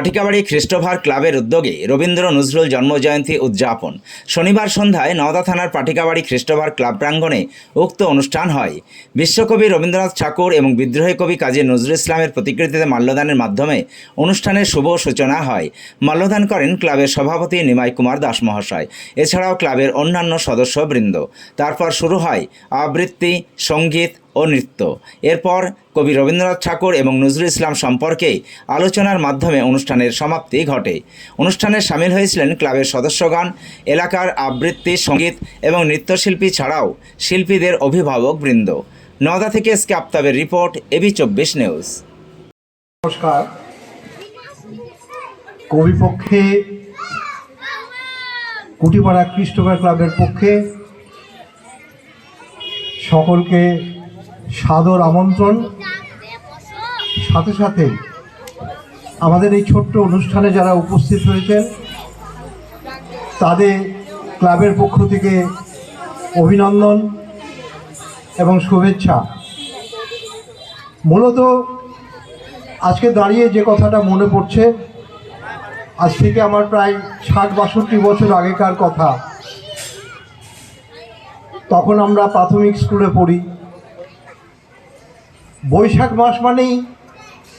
পাটিকাবাড়ি খ্রিস্টভার ক্লাবের উদ্যোগে রবীন্দ্র নজরুল জন্মজয়ন্তী উদযাপন। শনিবার সন্ধ্যায় নওদা থানার পাটিকাবাড়ি খ্রিস্টভার ক্লাব প্রাঙ্গণে উক্ত অনুষ্ঠান হয়। বিশ্বকবি রবীন্দ্রনাথ ঠাকুর এবং বিদ্রোহী কবি কাজী নজরুল ইসলামের প্রতিকৃতিতে মাল্যদানের মাধ্যমে অনুষ্ঠানের শুভ সূচনা হয়। মাল্যদান করেন ক্লাবের সভাপতি নিমাই কুমার দাস মহাশয় এছাড়াও ক্লাবের অন্যান্য সদস্যবৃন্দ। তারপর শুরু হয় আবৃত্তি, সংগীত ও নৃত্য। এরপর কবি রবীন্দ্রনাথ ঠাকুর এবং নজরুল ইসলাম সম্পর্কে আলোচনার মাধ্যমে অনুষ্ঠানের সমাপ্তি ঘটে। অনুষ্ঠানে সামিল হয়েছিলেন ক্লাবের সদস্যগণ, এলাকার আবৃত্তি, সংগীত এবং নৃত্যশিল্পী ছাড়াও শিল্পীদের অভিভাবক বৃন্দ। নওদা থেকে এসকে আফতাবের রিপোর্ট, এবি চব্বিশ নিউজ। নমস্কার। কবি পক্ষে কুটিপাড়া খ্রিস্টভার ক্লাবের পক্ষে সকলকে সাদর আমন্ত্রণ। সাথে সাথে আমাদের এই ছোট্ট অনুষ্ঠানে যারা উপস্থিত হয়েছেন, তাদের ক্লাবের পক্ষ থেকে অভিনন্দন এবং শুভেচ্ছা। মূলত আজকে দাঁড়িয়ে যে কথাটা মনে পড়ছে, আজ থেকে আমার প্রায় ষাট বাষট্টি বছর আগেকার কথা। তখন আমরা প্রাথমিক স্কুলে পড়ি। বৈশাখ মাস মানেই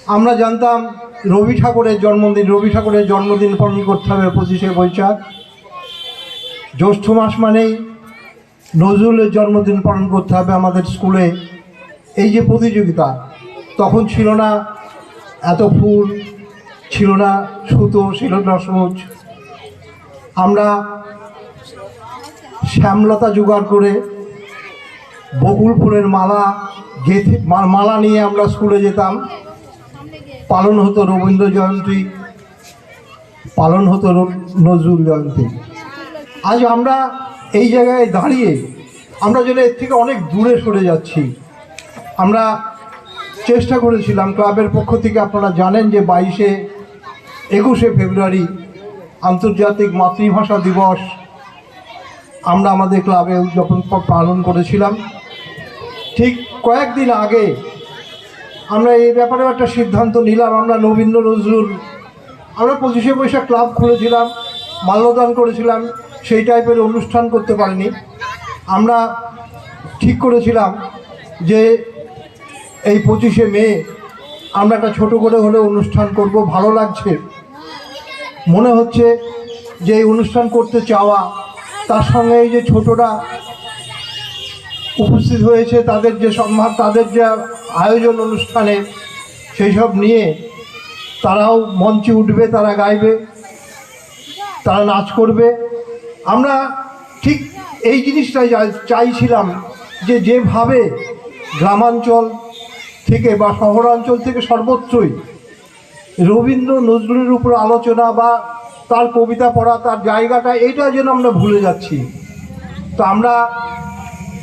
আমরা জানতাম রবি ঠাকুরের জন্মদিন, রবি ঠাকুরের জন্মদিন পালন করতে হবে পঁচিশে বৈশাখ। জ্যৈষ্ঠ মাস মানেই নজরুলের জন্মদিন পালন করতে হবে আমাদের স্কুলে। এই যে প্রতিযোগিতা, তখন ছিল না এত ফুল, ছিল না সুতো, ছিল না সবুজ। আমরা শ্যামলতা জোগাড় করে বকুল ফুলের মালা গেঁথে মালা নিয়ে আমরা স্কুলে যেতাম। পালন হতো রবীন্দ্র জয়ন্তী, পালন হতো নজরুল জয়ন্তী। আজ আমরা এই জায়গায় দাঁড়িয়ে আমরা যেন এর থেকে অনেক দূরে সরে যাচ্ছি। আমরা চেষ্টা করেছিলাম ক্লাবের পক্ষ থেকে, আপনারা জানেন যে বাইশে একুশে ফেব্রুয়ারি আন্তর্জাতিক মাতৃভাষা দিবস আমরা আমাদের ক্লাবে প- পালন করেছিলাম। ঠিক কয়েকদিন আগে আমরা এই ব্যাপারেও একটা সিদ্ধান্ত নিলাম, আমরা নবীন্দ্র নজরুল, আমরা পঁচিশে বৈশাখ ক্লাব খুলেছিলাম, মাল্যদান করেছিলাম, সেই টাইপের অনুষ্ঠান করতে পারিনি। আমরা ঠিক করেছিলাম যে এই পঁচিশে মে আমরা একটা ছোটো করে হলে অনুষ্ঠান করব, ভালো লাগছে। মনে হচ্ছে যে এই অনুষ্ঠান করতে চাওয়া, তার সঙ্গে এই যে ছোটরা উপস্থিত হয়েছে তাদের যে সম্মান তাদের যে আয়োজন অনুষ্ঠানে, সেই সব নিয়ে তারাও মঞ্চে উঠবে, তারা গাইবে, তারা নাচ করবে। আমরা ঠিক এই জিনিসটাই চাই- চাইছিলাম যে যেভাবে গ্রামাঞ্চল থেকে বা শহরাঞ্চল থেকে সর্বত্রই রবীন্দ্র নজরুলের উপর আলোচনা বা তার কবিতা পড়া, তার জায়গাটা এটা যেন আমরা ভুলে যাচ্ছি। তো আমরা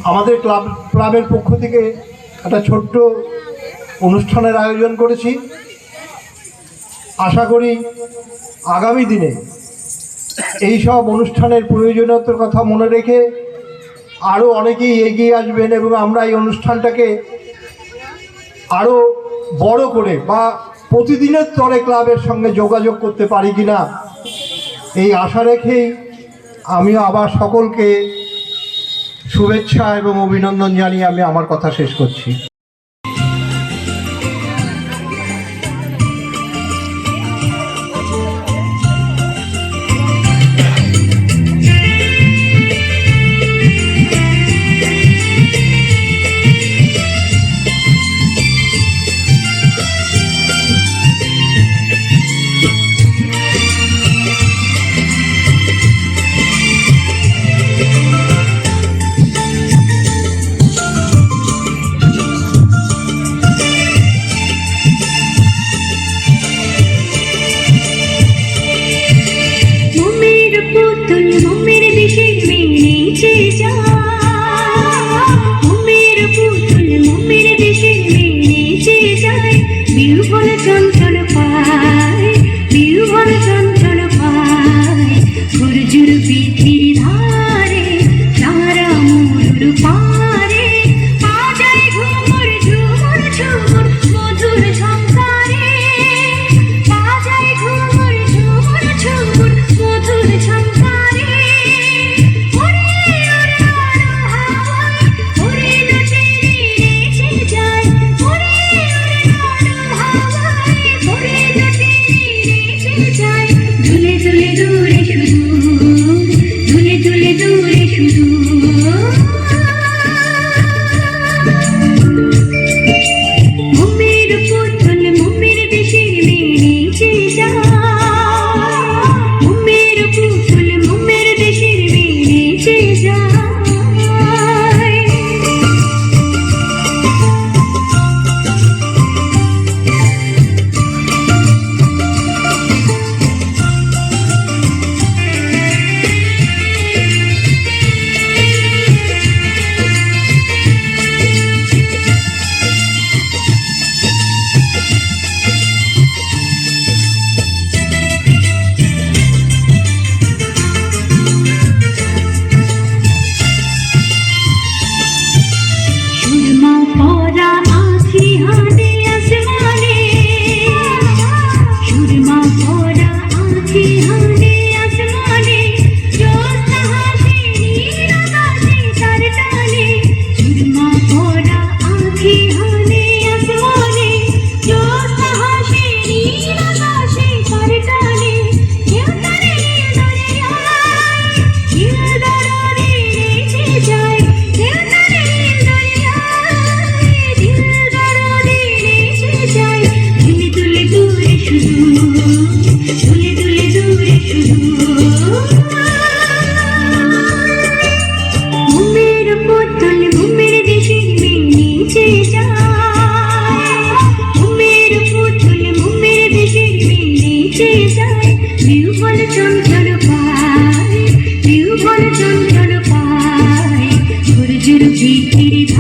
আমাদের ক্লাব, ক্লাবের পক্ষ থেকে একটা ছোট্ট অনুষ্ঠানের আয়োজন করেছি। আশা করি আগামী দিনে এই সব অনুষ্ঠানের প্রয়োজনীয়তার কথা মনে রেখে আরও অনেকেই এগিয়ে আসবেন এবং আমরা এই অনুষ্ঠানটাকে আরও বড় করে বা প্রতিদিনের স্তরে ক্লাবের সঙ্গে যোগাযোগ করতে পারি কি না এই আশা রেখেই আমি আবার সকলকে শুভেচ্ছা এবং অভিনন্দন জানিয়ে আমি আমার কথা শেষ করছি। to be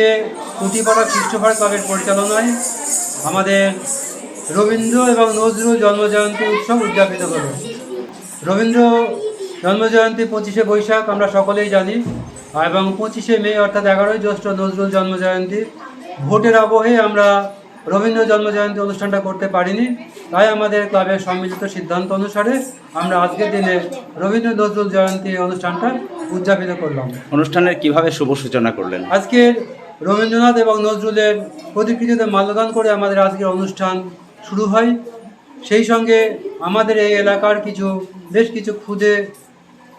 আজকে প্রতিপাড়া খ্রিস্টভার ক্লাবের পরিচালনায় আমাদের রবীন্দ্র এবং নজরুল জন্মজয়ন্তী উৎসব উদযাপিত হলো। রবীন্দ্র জন্মজয়ন্তী পঁচিশে বৈশাখ আমরা সকলেই জানি এবং পঁচিশে মে অর্থাৎ এগারোই জ্যৈষ্ঠ নজরুল জন্মজয়ন্তী। ভোটের আবহে আমরা রবীন্দ্র জন্মজয়ন্তী অনুষ্ঠানটা করতে পারিনি তাই আমাদের ক্লাবের সম্মিলিত সিদ্ধান্ত অনুসারে আমরা আজকের দিনে রবীন্দ্র নজরুল জয়ন্তী অনুষ্ঠানটা উদযাপিত করলাম। অনুষ্ঠানের কীভাবে শুভ সূচনা করলেন? আজকে রবীন্দ্রনাথ এবং নজরুলের প্রতিকৃতিতে মাল্যদান করে আমাদের আজকের অনুষ্ঠান শুরু হয়। সেই সঙ্গে আমাদের এই এলাকার কিছু, বেশ কিছু ক্ষুদে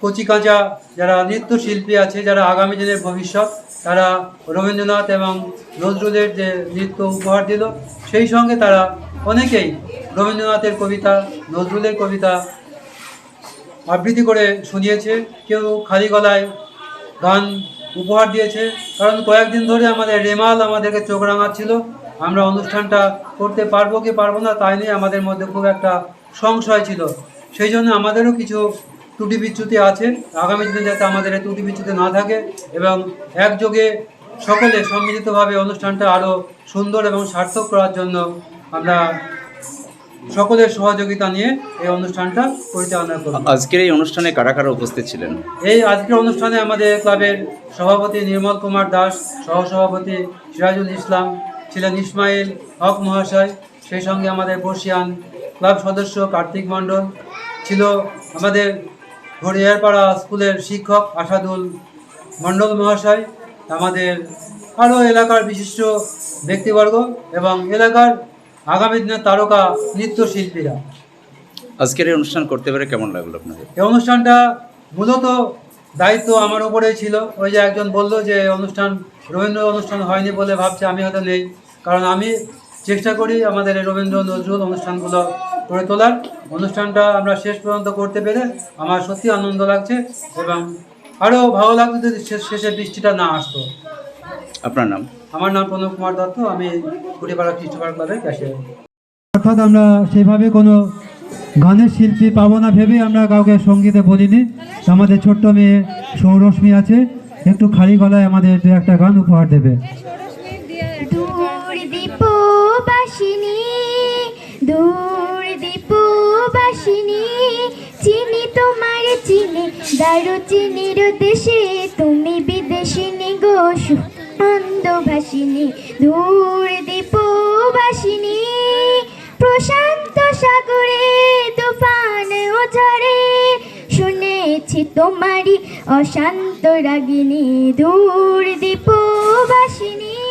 কচিকাঁচা যারা নৃত্যশিল্পী আছে, যারা আগামী দিনের ভবিষ্যৎ, তারা রবীন্দ্রনাথ এবং নজরুলের যে নৃত্য উপহার দিল, সেই সঙ্গে তারা অনেকেই রবীন্দ্রনাথের কবিতা, নজরুলের কবিতা আবৃত্তি করে শুনিয়েছে। কেউ খালি গলায় গান উপহার দিয়েছে। কারণ কয়েকদিন ধরে আমাদের রেমাল আমাদেরকে চোখ রাঙাচ্ছিল। আমরা অনুষ্ঠানটা করতে পারব কি পারব না তাই নিয়ে আমাদের মধ্যে খুব একটা সংশয় ছিল। সেই জন্য আমাদেরও কিছু ত্রুটি বিচ্যুতি আছে। আগামী দিনে যাতে আমাদের এই ত্রুটি বিচ্যুতি না থাকে এবং একযোগে সকলে সম্মিলিতভাবে অনুষ্ঠানটা আরও সুন্দর এবং সার্থক করার জন্য আমরা সকলের সহযোগিতা নিয়ে এই অনুষ্ঠানটা পরিচালনা করব। আজকের এই অনুষ্ঠানে কারা কারা উপস্থিত ছিলেন? এই আজকের অনুষ্ঠানে আমাদের ক্লাবের সভাপতি নির্মল কুমার দাস সহসভাপতি সিরাজুল ইসলাম ছিলেন ইসমাইল হক মহাশয় সেই সঙ্গে আমাদের বর্ষিয়ান ক্লাব সদস্য কার্তিক মণ্ডল ছিল আমাদের হরিয়ারপাড়া স্কুলের শিক্ষক আসাদুল মণ্ডল মহাশয় আমাদের আরও এলাকার বিশিষ্ট ব্যক্তিবর্গ এবং এলাকার আগামী দিনের তারকা নৃত্যশিল্পীরা। আজকের এই অনুষ্ঠান করতে পেরে কেমন লাগল আপনাদের? এই অনুষ্ঠানটা মূলত দায়িত্ব আমার উপরেই ছিল। ওই যে একজন বলল যে অনুষ্ঠান রবীন্দ্র অনুষ্ঠান হয়নি বলে ভাবছে আমি হয়তো নেই। কারণ আমি চেষ্টা করি আমাদের এই রবীন্দ্র নজরুল অনুষ্ঠানগুলো করে তোলার। অনুষ্ঠানটা আমরা শেষ পর্যন্ত করতে পেরে আমার সত্যি আনন্দ লাগছে এবং আরও ভালো লাগতো যদি শেষ- শেষে বৃষ্টিটা না আসতো। আপনার নাম? আমার নাম প্রণব কুমার দত্ত আমি কুড়িপাড়া খ্রিস্টপাড়া ক্লাবের ক্যাশিয়ার অর্থাৎ আমরা সেভাবে কোনো গানের শিল্পী পাবো না ভেবে আমরা কাউকে সঙ্গীতে বলিনি। আমাদের ছোট্ট মেয়ে সৌরশ্মি আছে একটু খালি গলায় আমাদের দু একটা গান উপহার দেবে। দূর দীপ বাসিনী দূর দীপ বাসিনী চিনি তোমার চিনি দারু চিনির দেশে তুমি বিদেশিনী গো আনন্দভাসিনী দূর দ্বীপবাসিনী প্রশান্ত সাগরে তুফান ও ঝরে শুনেছি তোমারি অশান্ত রাগিনী দূর দ্বীপবাসিনী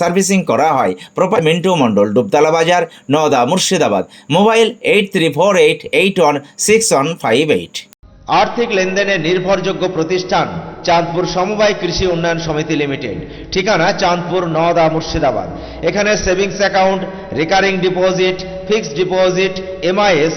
সার্ভিসিং করা হয়। প্রপার মিন্টু মণ্ডল, ডুবতলা বাজার, Nowda, Murshidabad. Mobile eight three four eight eight one six one five eight. আর্থিক লেনদেনের নির্ভরযোগ্য প্রতিষ্ঠান চাঁদপুর সমবায় কৃষি উন্নয়ন সমিতি লিমিটেড। ঠিকানা চাঁদপুর, নওদা, মুর্শিদাবাদ। এখানে savings account, recurring deposit, fixed deposit, MIS